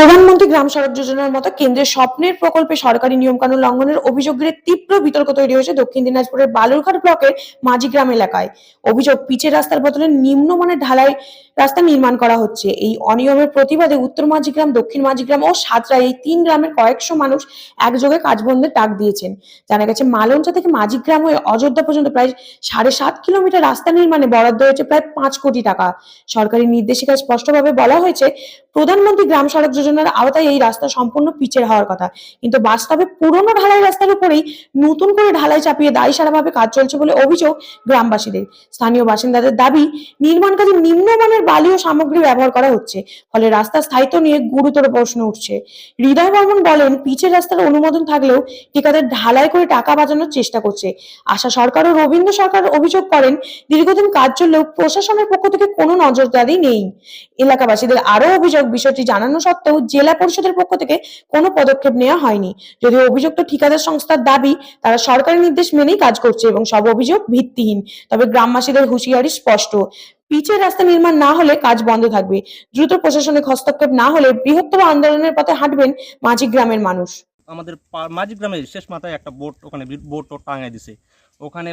প্রধানমন্ত্রী গ্রাম সড়ক যোজনার মতো কেন্দ্রের স্বপ্নের প্রকল্পে সরকারি নিয়মকানুন লঙ্ঘনের অভিযোগ ঘিরে তীব্র বিতর্ক তৈরি হয়েছে দক্ষিণ দিনাজপুরের বালুরঘাট ব্লকের মাঝিগ্রাম এলাকায়। অভিযোগ, পিচের রাস্তার বদলে নিম্নমানের ঢালাই রাস্তা নির্মাণ করা হচ্ছে। এই অনিয়মের প্রতিবাদে উত্তর মাঝিগ্রাম দক্ষিণ মাঝিগ্রাম ও সাতরা এই তিন গ্রামের কয়েকশো মানুষ একযোগে কাজ বন্ধের ডাক দিয়েছেন। জানা গেছে, মালঞ্চা থেকে মাঝিগ্রাম হয়ে অযোধ্যা পর্যন্ত প্রায় সাড়ে সাত কিলোমিটার রাস্তা নির্মাণে বরাদ্দ হয়েছে প্রায় পাঁচ কোটি টাকা। সরকারি নির্দেশিকায় স্পষ্টভাবে বলা হয়েছে প্রধানমন্ত্রী গ্রাম সড়ক যোজনার আওতায় এই রাস্তা সম্পূর্ণ পিচের হওয়ার কথা। কিন্তু বাস্তবে পুরনো ঢালাই রাস্তার উপরেই নতুন করে ঢালাই চাপিয়ে দায়ী সারাভাবে কাজ চলছে বলে অভিযোগ গ্রামবাসীদের। স্থানীয় বাসিন্দাদের দাবি, নির্মাণ কাজে নিম্নমানের বালি ও সামগ্রী ব্যবহার করা হচ্ছে, ফলে রাস্তার স্থায়িত্ব নিয়ে গুরুতর প্রশ্ন উঠছে। হৃদয় বর্মন বলেন, পিচের রাস্তার অনুমোদন থাকলেও ঠিকাদার ঢালাই করে টাকা বাঁচানোর চেষ্টা করছে। আশা সরকার ও রবীন্দ্র সরকার অভিযোগ করেন, দীর্ঘদিন কাজ চললেও প্রশাসনের পক্ষ থেকে কোনো নজরদারি নেই। এলাকাবাসীদের আরও অভিযোগ বিষয়টি জানানো সত্ত্বেও জেলা পরিষদের পক্ষ থেকে কোনো পদক্ষেপ নেওয়া হয়নি। যদিও অভিযুক্ত ঠিকাদার সংস্থার দাবি, তারা সরকারি নির্দেশ মেনেই কাজ করছে এবং সব অভিযোগ ভিত্তিহীন। তবে গ্রামবাসীদের হুঁশিয়ারি স্পষ্ট। পিচের রাস্তা নির্মাণ না হলে কাজ বন্ধ থাকবে। দ্রুত প্রশাসনিক হস্তক্ষেপ না হলে বৃহত্তর আন্দোলনের পথে হাঁটবেন মাঝি গ্রামের মানুষ। আমাদের মাঝি গ্রামের শেষ মাথায় একটা বোট, ওখানে বোট টাঙায় দিছে। ওখানে